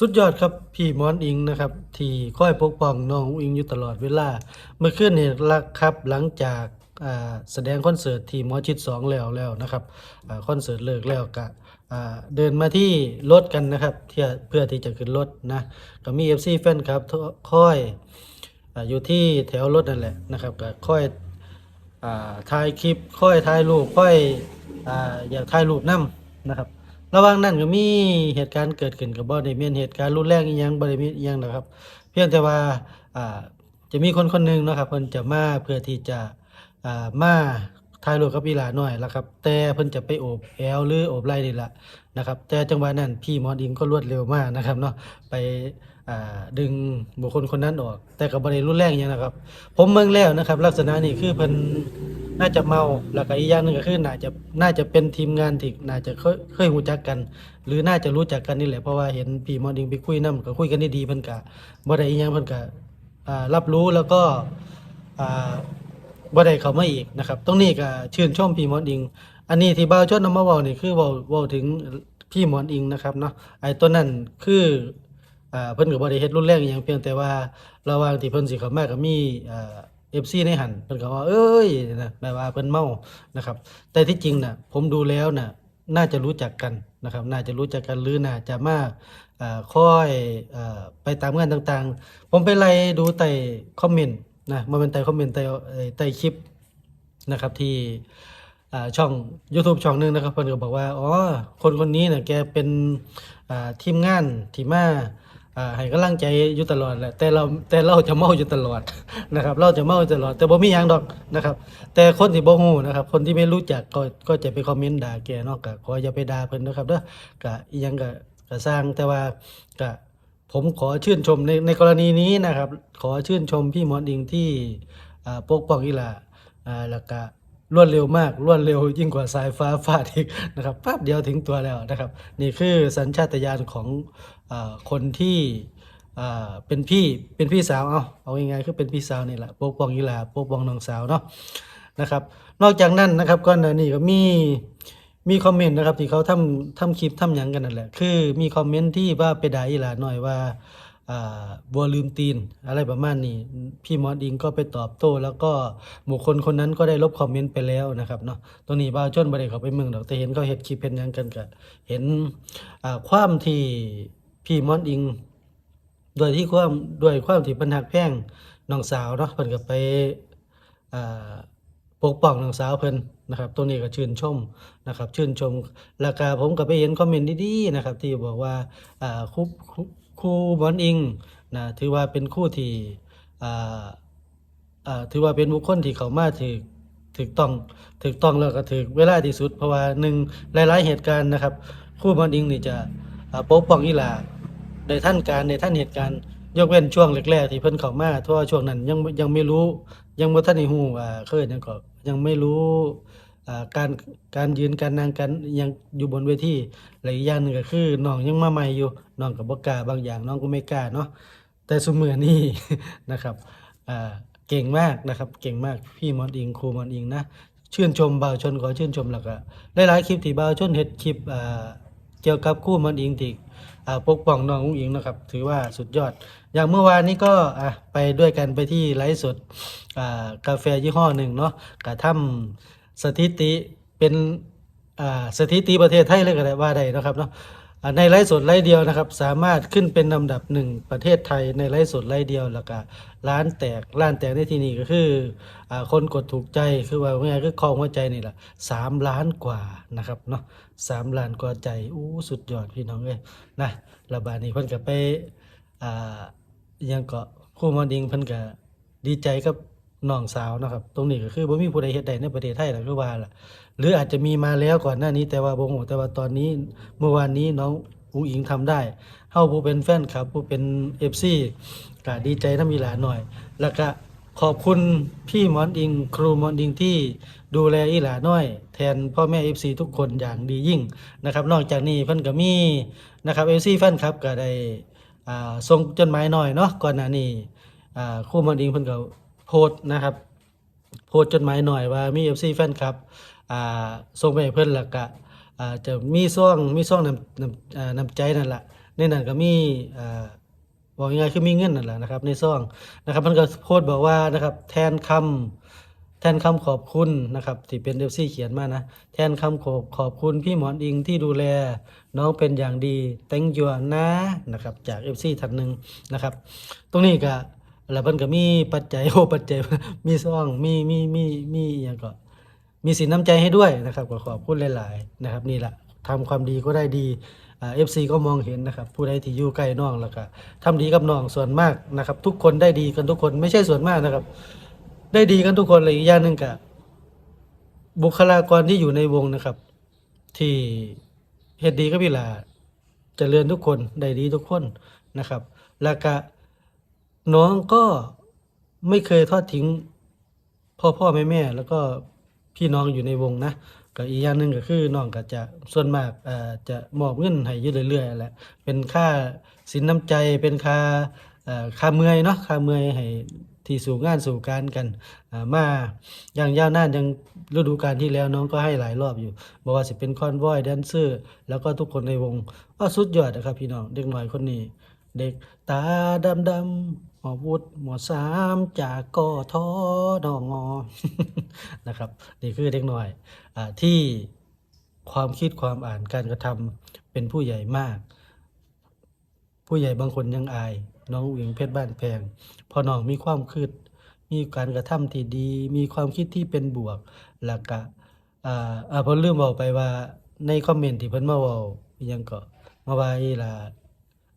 สุดยอดครับ พี่มอนอิงนะครับ ที่คอยปกป้องน้องอิงอยู่ตลอดเวลา เมื่อคืนนี่ละครับหลังจากแสดงคอนเสิร์ตที่มอชิดสองแล้วแล้วนะครับอคอนเสิร์ตเลิกแล้วก็เดินมาที่รถกันนะครับเพื่อที่จะขึ้นรถนะก็มี FC แฟนครับคอยออยู่ที่แถวรถนั่นแหละนะครับก็ค่อยอถ่ายคลิปค่อยถ่ายรูปค่อยอ่าอยากถ่ายรูปนํนะครับ ระหว่างนั้นก็มีเหตุการณ์เกิดขึ้นกับบ่ได้มีเหตุการณ์รุนแรงอีหยังบ่ได้มีอีหยังนะครับ เพียงแต่ว่าอ่าจะมีคนคนหนึงเนาะครับเพิ่นจะมาเพื่อที่จะอ่ามาถ่ายรูปกับอีหลาหน้อยแล้วครับ แต่เพิ่นจะไปโอบแอวหรือโอบไหล่นี่ล่ะนะครับ แต่จังหวะนั้นพี่หมอดิงก็รวดเร็วมากนะครับเนาะไปอ่าดึงบุคคลคนนั้นออก แต่ก็บ่ได้รุนแรงอหยังนะครับ ผมเมืองแล้วนะครับ ลักษณะนี้คือเพิ่น น่าจะเมาแล้วก็อีกอย่างหนึ่งก็คือน่าจะน่าจะเป็นทีมงานที่น่าจะเคยเคยรู้จักกัน หรือน่าจะรู้จักกันนี่แหละเพราะว่าเห็นพี่หมอดิงไปคุยนํก็คุยกันได้ดีเพิ่นก็บ่ได้อีหยังเพิ่นก็อ่ารับรู้แล้วก็อ่าบ่ได้เข้ามาอีกนะครับตรงนี้ก็ชื่นชมพี่หมอดิง อันนี้ที่บ่าวชนนำมาเว้านี่คือเว้าเว้าถึงพี่หมอนอิงนะครับเนาะไอ้ตัวนั้นคืออ่าเพิ่นก็บ่ได้เฮ็ดรุนแรงอหยังเพียงแต่ว่าระหว่างที่เพิ่นสิเข้ามาก็มีอ่า FC ในหันเพิ่นก็ว่า เอ้ยนะแปลว่าเพิ่นเมานะครับ แต่ที่จริงน่ะผมดูแล้วน่ะน่าจะรู้จักกันนะครับ น่าจะรู้จักกันหรือน่าจะมาค่อยอไปตามงานต่างๆ ผมไปไล่ดูใต้คอมเมนต์นะบ่แม่นใต้คอมเมนต์ใต่ใต้คลิปนะครับที่ช่อง YouTube ช่องหนึ่งนะครับเพิ่นก็บอกว่า อ๋อ คนคนนี้น่ะแกเป็นทีมงานที่มอา ให้กำลังใจอยู่ตลอดแหละแต่เราแต่เราจะเมาอยู่ตลอดนะครับ เราจะเมาอยู่ตลอด แต่บ่มีหยังดอกนะครับ แต่คนที่บ่ฮู้นะครับ คนที่ไม่รู้จักก็ก็จะไปคอมเมนต์ด่าแกเนาะก็ขออย่าไปด่าเพิ่นนะครับเด้อก็อีหยังก็ก็สร้างแต่ว่าก็ผมขอชื่นชมในในกรณีนี้นะครับ ขอชื่นชมพี่หมอนอิงที่อ่าปกป้องอีหลาอ่าแล้วก็ รวดเร็วมากรวดเร็วยิ่งกว่าสายฟ้าฟาดอีกนะครับแป๊บเดียวถึงตัวแล้วนะครับ นี่คือสัญชาตญาณของอคนที่เป็นพี่เป็นพี่สาวเอาเอาง่ายๆคือเป็นพี่สาวนี่แหละปกป้องยีหลาปกป้องน้องสาวเนาะนะครับ นอกจากนั้นนะครับก่อนหน้านี้ก็มีมีคอมเมนต์นะครับที่เขาทำทำคลิปทำหยังกันนั่นแหละคือมีคอมเมนต์ที่ว่าไปด่าอีหลาหน่อยว่า บัวลืมตีน อะไรประมาณนี้ พี่มอสอิงก็ไปตอบโต้ แล้วก็บุคคลคนนั้นก็ได้ลบคอมเมนต์ไปแล้วนะครับเนาะตรงนี้บ่าวชนบ่ได้เขาไปเมืองดอกแต่เห็นเขาเฮ็ดคลิปเฮ็ดหยังกันก็เห็นความที่พี่มอสอิงโดยที่ความด้วยความที่เพิ่นฮักแพงน้องสาวเนาะเพิ่นก็ไปปกป้องน้องสาวเพิ่นนะครับตรงนี้ก็ชื่นชมนะครับ ชื่นชมแล้วก็ผมก็ไปเห็นคอมเมนต์ดีๆนะครับ ที่บอกว่าครู ครูครูหมอนอิงนะถือว่าเป็นคู่ที่ถือว่าเป็นบุคคลที่เขามาถึกถึกต้องถึกต้องแล้วก็ถึกเวลาที่สุด เพราะว่าหนึ่งหลายๆเหตุการณ์นะครับ คู่บอลอิงนี่จะปกป้องอีหลาในท่านการในท่านเหตุการณ์ยกเว้นช่วงแรกๆที่เพิ่นเข้ามาเพราะว่าช่วงนั้นยังยังไม่รู้ ยังบ่ทันได้ฮู้ว่าเคยนั่นก็ยังไม่รู้ การการยืนการนั่งกันยังอยู่บนเวทีและอีกอย่างหนึ่งก็คือน้องยังมาใหม่อยู่น้องก็บ่กล้าบางอย่างน้องก็ไม่กล้าเนาะแต่ซุมื้อนี้นะครับเก่งมากนะครับ เก่งมากพี่มอนอิงครูมอนอิงนะชื่นชมบ่าวชนขอชื่นชมแล้วก็หลายๆคลิปที่บ่าวชนเฮ็ดคลิปอ่าเกี่ยวกับคู่มอนอิงที่ปกป้องน้องอุ้งอิงนะครับ ถือว่าสุดยอด อย่างเมื่อวานนี้ก็ไปด้วยกันไปที่ไลฟ์สดกาแฟยี่ห้อหนึ่งเนาะกระทำ สถิติเป็นสถิติประเทศไทยเลยก็ได้ว่าได้นะครับเนาะในไลฟ์สดไลฟ์เดียวนะครับ สามารถขึ้นเป็นลำดับหนึ่งประเทศไทยในไลฟ์สดไลฟ์เดียวแล้วก็ร้านแตกร้านแตกในที่นี้ก็คืออคนกดถูกใจคือว่าง่ายคือคลองหัวใจนี่แหละสามล้านกว่านะครับเนาะสามล้านกว่าใจอู้สุดยอดพี่น้องเลยนะระบาดนี้เพิ่นก็ไปอ่าอิหยังเกาะคู่มอดิงเพิ่นก็ดีใจกับ น้องสาวนะครับ ตรงนี้ก็คือบ่มีผู้ใดเฮ็ดได้ในประเทศไทยหรอกคือว่าล่ะหรืออาจจะมีมาแล้วก่อนหน้านี้แต่ว่าบ่ฮู้แต่ว่าตอนนี้เมื่อวานนี้น้องอุ้งอิงทำได้เฮาผู้เป็นแฟนคลับผู้เป็น FC ก็ดีใจนำอีหลาหน่อย แล้วก็ขอบคุณพี่หมอนอิง ครูหมอนอิงที่ดูแลอีหลาน้อย แทนพ่อแม่ FC ทุกคนอย่างดียิ่งนะครับ นอกจากนี้เพิ่นก็มีนะครับ FC แฟนคลับก็ได้อ่าส่งจดหมายหน่อยเนาะก่อนหน้านี้อ่าครูหมอนอิงเพิ่นก็ โพสนะครับ โพสจดหมายหน่อยว่ามี FC แฟนคลับอ่าส่งไปให้เพิ่อนแล้วก็อ่าจะมีซ่องมีซ่องนำนำนำใจนั่นแหละในนั้นก็มีอ่าบอกง่ายๆคือมีเงินนั่นแหละนะครับในซ่องนะครับมันก็โพสบอกว่านะครับแทนคำแทนคำขอบคุณนะครับที่เป็นเอฟซีเขียนมานะแทนคำขอบขอบคุณพี่หมอนอิงที่ดูแลน้องเป็นอย่างดี thank you นะนะครับจากเอฟซีท่านหนึ่งนะครับ ตรงนี้ก็ แล้วมันก็มีปัจจัยโอ้ปัจจัยมีซองมีมีมีมีอย่างก็มีสินน้ำใจให้ด้วยนะครับก็ขอบคุณหลาย ๆ นะครับ นี่แหละทำความดีก็ได้ดีเอฟซีก็มองเห็นนะครับ ผู้ใดที่อยู่ใกล้น้องแล้วก็ทำดีกับน้องส่วนมากนะครับ ทุกคนได้ดีกันทุกคนไม่ใช่ส่วนมากนะครับ ได้ดีกันทุกคนเลยอีกอย่างหนึ่งกับบุคลากรที่อยู่ในวงนะครับ ที่เฮ็ดดีก็พี่ลาเจริญทุกคนได้ดีทุกคนนะครับ แล้วก็ น้องก็ไม่เคยทอดทิ้งพ่อพ่อแม่แม่แล้วก็พี่น้องอยู่ในวงนะก็อีกอย่างหนึ่งก็คือน้องก็จะส่วนมากอ่อจะมอบเงินให้อยู่เรื่อยๆแหละเป็นค่าสินน้ำใจเป็นค่าอ่อค่าเมื่อยเนาะค่าเมื่อยให้ที่สู่งานสู่การกันอ่ามาอย่างยาวนานอย่างฤดูกาลที่แล้วน้องก็ให้หลายรอบอยู่บอกว่าสิเป็นคอนวอยแดนเซอร์แล้วก็ทุกคนในวงก็สุดยอดนะครับพี่น้องเด็กน้อยคนนี้ เด็กตาดำดำหมอวุฒหมอสามจากกอทอนองอนะครับ นี่คือเด็กหน้อยอที่ความคิดความอ่านการกระทำเป็นผู้ใหญ่มาก ผู้ใหญ่บางคนยังอาย น้องหญิงเพชรบ้านแพงพอน้องมีความคิดมีการกระทำที่ดี มีความคิดที่เป็นบวกแล้วก็อ่าอ่าผมลืมบอกไปว่าในคอมเมนต์ที่เพิ่นมาเว้าอิหยังก็มาว่าอีหลา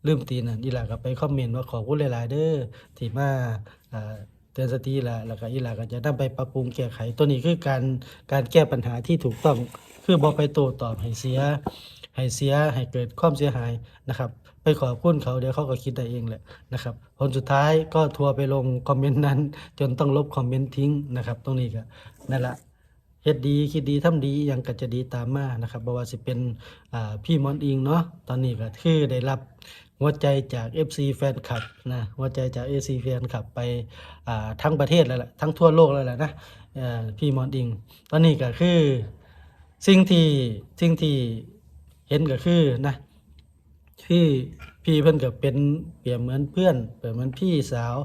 ลืมตีนั่นอีหลาก็ไปคอมเมนต์ว่าขอบคุณหลายๆเด้อที่มาเตือนสติอีหลาแล้วก็อีหลาก็จะนำไปปรับปรุงแก้ไขตัวนี้คือการการแก้ปัญหาที่ถูกต้องคือบ่ไปโต้ตอบให้เสียให้เสียให้เกิดความเสียหายนะครับ ไปขอบคุณเขาเดี๋ยวเขาก็คิดได้เองแหละนะครับผลสุดท้ายก็ทัวร์ไปลงคอมเมนต์นั้น จนต้องลบคอมเมนต์ทิ้งนะครับ ตรงนี้ก็นั่นแหละ เฮ็ดดีคิดดีทำดีอหยังก็จะดีตามมานะครับบ่ว่าสิเป็นอ่าพี่มอนอิงเนาะตอนนี้ก็คือได้รับหัวใจจาก FC แฟนคลับนะหัวใจจาก FC แฟนคลับไปอ่าทั้งประเทศแล้วล่ะทั้งทั่วโลกแล้วแหละนะเอ่อพี่มอนอิง ตอนนี้ก็คือสิ่งที่สิ่งที่เห็นก็คือนะพี่พี่เพิ่นก็เป็นเปรียบเหมือนเพื่อนเปรียบเหมือนพี่สาว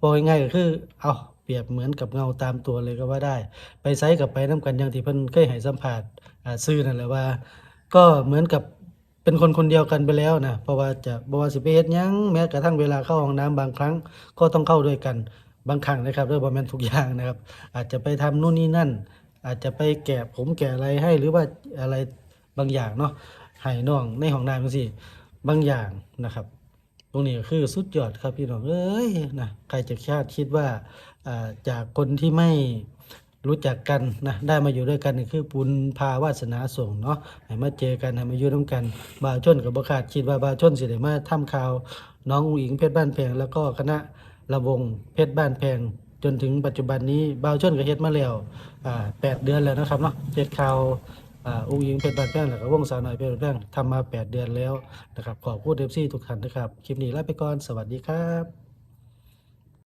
บอกง่ายๆก็คือเอา รียบเหมือนกับเงาตามตัวเลยก็ว่าได้ ไปไซกับไปน้กันอย่างที่เพิ่นเคยให้สัมภาษณ์อ่าซื่อนั่นแหละว่า ก็เหมือนกับเป็นคนคนเดียวกันไปแล้วนะเพราะว่าจะบว่าสิไปเฮ็ดยังแม้กระทั่งเวลาเข้าห้องน้ำบางครั้งก็ต้องเข้าด้วยกันบางครั้งนะครับด้วยบ่แมนทุกอย่างนะครับ อาจจะไปทำนู่นนี่นั่น อาจจะไปแกะผมแกะอะไรให้หรือว่าอะไรบางอย่างเนาะให้น้องในห้องน้ำจังซี่บางอย่างนะครับ ตรงนี้คือสุดยอดครับพี่น้องเอ้ยนะใครจะคาดคิดว่าจากคนที่ไม่รู้จักกันนะได้มาอยู่ด้วยกันนี่คือบุญพาวาสนาส่งเนาะให้มาเจอกันให้มาอยู่ร่วมกันบาวชนกับบ่คาดคิดว่าบาวชนสิได้มาทำข่าวน้องอุ๋งเพชรบ้านแพงแล้วก็คณะระวงเพชรบ้านแพงจนถึงปัจจุบันนี้บาวชนก็เฮ็ดมาแล้วอ่าแปดเดือนแล้วนะครับเนาะเฮ็ดข่าว อ่าอุ้งอิงเป็นบานแพงแล้วก็วงสาวน้อยเป็นบานแพงทำมาแปดเดือนแล้วนะครับขอบคุณเดฟซี่ทุกท่านนะครับ คลิปนี้ลาไปก่อน สวัสดีครับ